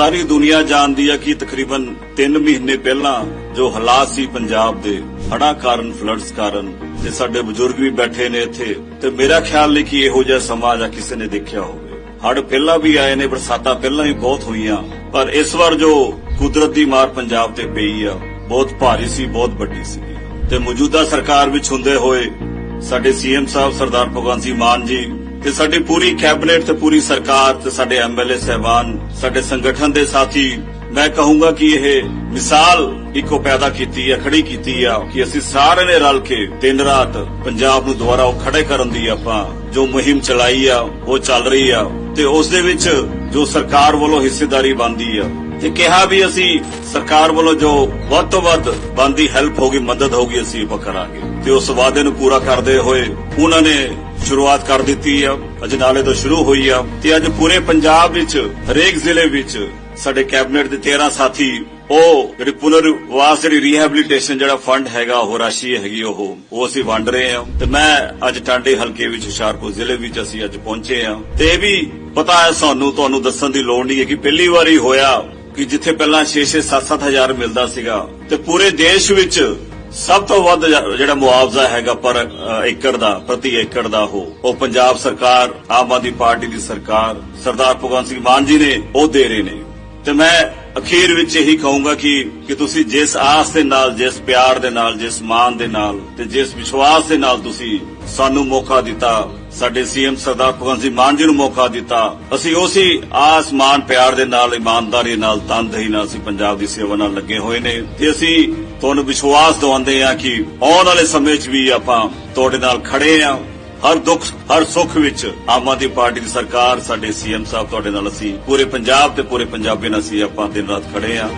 ਸਾਰੀ ਦੁਨੀਆ ਜਾਣਦੀ ਆ ਕਿ ਤਕਰੀਬਨ 3 ਮਹੀਨੇ ਪਹਿਲਾਂ ਜੋ ਹਾਲਾਤ ਸੀ ਪੰਜਾਬ ਦੇ ਹੜਾਂ ਕਾਰਨ ਫਲੱਡਸ ਕਾਰਨ, ਤੇ ਸਾਡੇ ਬਜ਼ੁਰਗ ਵੀ ਬੈਠੇ ਨੇ ਇੱਥੇ, ਤੇ ਮੇਰਾ ਖਿਆਲ ਨਹੀਂ ਕਿ ਇਹੋ ਜਿਹਾ ਸਮਾਂ ਜਾਂ ਕਿਸੇ ਨੇ ਦੇਖਿਆ ਹੋਵੇ। ਹੜ ਪਹਿਲਾਂ ਵੀ ਆਏ ਨੇ, ਬਰਸਾਤਾਂ ਪਹਿਲਾਂ ਵੀ ਬਹੁਤ ਹੋਈਆਂ, ਪਰ ਇਸ ਵਾਰ ਜੋ ਕੁਦਰਤ ਦੀ ਮਾਰ ਪੰਜਾਬ ਤੇ ਪਈ ਆ, ਬਹੁਤ ਭਾਰੀ ਸੀ, ਬਹੁਤ ਵੱਡੀ ਸੀ। ਤੇ ਮੌਜੂਦਾ ਸਰਕਾਰ ਵਿੱਚ ਹੁੰਦੇ ਹੋਏ ਸਾਡੇ ਸੀਐਮ ਸਾਹਿਬ ਸਰਦਾਰ ਭਗਵੰਤ ਸਿੰਘ ਮਾਨ ਜੀ ਤੇ ਸਾਡੀ ਪੂਰੀ ਕੈਬਨਿਟ ਤੇ ਪੂਰੀ ਸਰਕਾਰ ਤੇ ਸਾਡੇ ਐਮਐਲਏ ਸਹਿਬਾਨ, ਸਾਡੇ ਸੰਗਠਨ ਦੇ ਸਾਥੀ, ਮੈਂ ਕਹੂੰਗਾ ਕਿ ਇਹ ਮਿਸਾਲ ਇੱਕੋ ਪੈਦਾ ਕੀਤੀ ਹੈ ਖੜੀ ਕੀਤੀ ਆ ਕਿ ਅਸੀਂ ਸਾਰੇ ਨੇ ਰਲ ਕੇ ਦਿਨ ਰਾਤ ਪੰਜਾਬ ਨੂੰ ਦੁਬਾਰਾ ਉਹ ਖੜੇ ਕਰਨ ਦੀ ਆਪਾਂ ਜੋ ਮੁਹਿੰਮ ਚਲਾਈ ਆ, ਉਹ ਚੱਲ ਰਹੀ ਆ ਤੇ ਉਸ ਦੇ ਵਿੱਚ ਜੋ ਸਰਕਾਰ ਵੱਲੋਂ ਹਿੱਸੇਦਾਰੀ ਬਣਦੀ ਆ, ਤੇ ਕਿਹਾ ਵੀ ਅਸੀਂ ਸਰਕਾਰ ਵੱਲੋਂ ਜੋ ਵੱਧ ਤੋਂ ਵੱਧ ਬੰਦੀ ਹੈਲਪ ਹੋਗੀ ਮਦਦ ਹੋਗੀ ਅਸੀਂ ਆਪਾਂ ਕਰਾਂਗੇ। ਤੇ ਉਸ ਵਾਅਦੇ ਨੂੰ ਪੂਰਾ ਕਰਦੇ ਹੋਏ ਉਹਨਾਂ ਨੇ ਸ਼ੁਰੂਆਤ ਕਰ ਦਿੱਤੀ ਆ ਅਜਨਾਲੇ ਤੋਂ ਸ਼ੁਰੂ ਹੋਈ ਆ। ਤੇ ਅੱਜ ਪੂਰੇ ਪੰਜਾਬ ਵਿੱਚ, ਹਰੇਕ ਜ਼ਿਲ੍ਹੇ ਵਿੱਚ ਸਾਡੇ ਕੈਬਨਿਟ ਦੇ 13 ਸਾਥੀ, ਉਹ ਜਿਹੜੀ ਪੁਨਰਵਾਸ, ਜਿਹੜੀ ਰੀਹੈਬਿਲਿਟੇਸ਼ਨ ਜਿਹੜਾ ਫੰਡ ਹੈਗਾ, ਉਹ ਰਾਸ਼ੀ ਹੈਗੀ ਉਹ ਉਹ ਅਸੀਂ ਵੰਡ ਰਹੇ ਹਾਂ ਤੇ ਮੈਂ ਅੱਜ ਟਾਂਡੇ ਹਲਕੇ ਵਿੱਚ, ਹੁਸ਼ਿਆਰਪੁਰ ਜ਼ਿਲ੍ਹੇ ਵਿੱਚ ਅਸੀਂ ਅੱਜ ਪਹੁੰਚੇ ਹਾਂ ਤੇ ਇਹ ਵੀ ਪਤਾ ਹੈ ਸਾਨੂੰ, ਤੁਹਾਨੂੰ ਦੱਸਣ ਦੀ ਲੋੜ ਨਹੀਂ ਹੈ ਕਿ ਪਹਿਲੀ ਵਾਰੀ ਹੋਇਆ ਕਿ ਜਿੱਥੇ ਪਹਿਲਾਂ 6-6 7-7 ਹਜ਼ਾਰ ਮਿਲਦਾ ਸੀਗਾ। ਤੇ ਪੂਰੇ ਦੇਸ਼ ਵਿੱਚ ਸਭ ਤੋਂ ਵੱਧ ਜਿਹੜਾ ਮੁਆਵਜ਼ਾ ਹੈਗਾ ਪਰ ਏਕੜ ਦਾ, ਪ੍ਰਤੀ ਏਕੜ ਦਾ ਉਹ ਉਹ ਪੰਜਾਬ ਸਰਕਾਰ, ਆਮ ਆਦਮੀ ਪਾਰਟੀ ਦੀ ਸਰਕਾਰ, ਸਰਦਾਰ ਭਗਵੰਤ ਸਿੰਘ ਮਾਨ ਜੀ ਨੇ ਉਹ ਦੇ ਰਹੇ ਨੇ। ਤੇ ਮੈਂ ਅਖੀਰ ਵਿੱਚ ਇਹੀ ਕਹੂੰਗਾ ਕਿ ਕਿ ਤੁਸੀਂ ਜਿਸ ਆਸ ਦੇ ਨਾਲ, ਜਿਸ ਪਿਆਰ ਦੇ ਨਾਲ, ਜਿਸ ਮਾਨ ਦੇ ਨਾਲ, ਤੇ ਜਿਸ ਵਿਸ਼ਵਾਸ ਦੇ ਨਾਲ ਤੁਸੀਂ ਸਾਨੂੰ ਮੌਕਾ ਦਿੱਤਾ ਸਾਡੇ ਸੀਐਮ ਸਰਦਾਰ ਭਗਵੰਤ ਸਿੰਘ ਮਾਨ ਜੀ ਨੂੰ ਮੌਕਾ ਦਿੱਤਾ। ਅਸੀਂ ਉਸੇ ਆਸ ਮਾਨ ਪਿਆਰ ਦੇ ਨਾਲ, ਇਮਾਨਦਾਰੀ ਨਾਲ, ਤਨਦੇਹੀ ਨਾਲ ਅਸੀਂ ਪੰਜਾਬ ਦੀ ਸੇਵਾ ਨਾਲ ਲੱਗੇ ਹੋਏ ਨੇ ਤੇ ਅਸੀਂ ਤੁਹਾਨੂੰ ਵਿਸ਼ਵਾਸ ਦਿਵਾਉਂਦੇ ਹਾਂ ਕਿ ਆਉਣ ਵਾਲੇ ਸਮੇਂ 'ਚ ਵੀ ਆਪਾਂ ਤੁਹਾਡੇ ਨਾਲ ਖੜੇ ਹਾਂ। ਹਰ ਦੁੱਖ, ਹਰ ਸੁੱਖ ਵਿੱਚ ਆਮ ਆਦਮੀ ਪਾਰਟੀ ਦੀ ਸਰਕਾਰ, ਸਾਡੇ ਸੀਐਮ ਸਾਹਿਬ ਤੁਹਾਡੇ ਨਾਲ ਅਸੀਂ ਪੂਰੇ ਪੰਜਾਬ ਤੇ ਪੂਰੇ ਪੰਜਾਬੀ ਨਾਲ ਅਸੀਂ ਆਪਾਂ ਦਿਨ ਰਾਤ ਖੜੇ ਹਾਂ।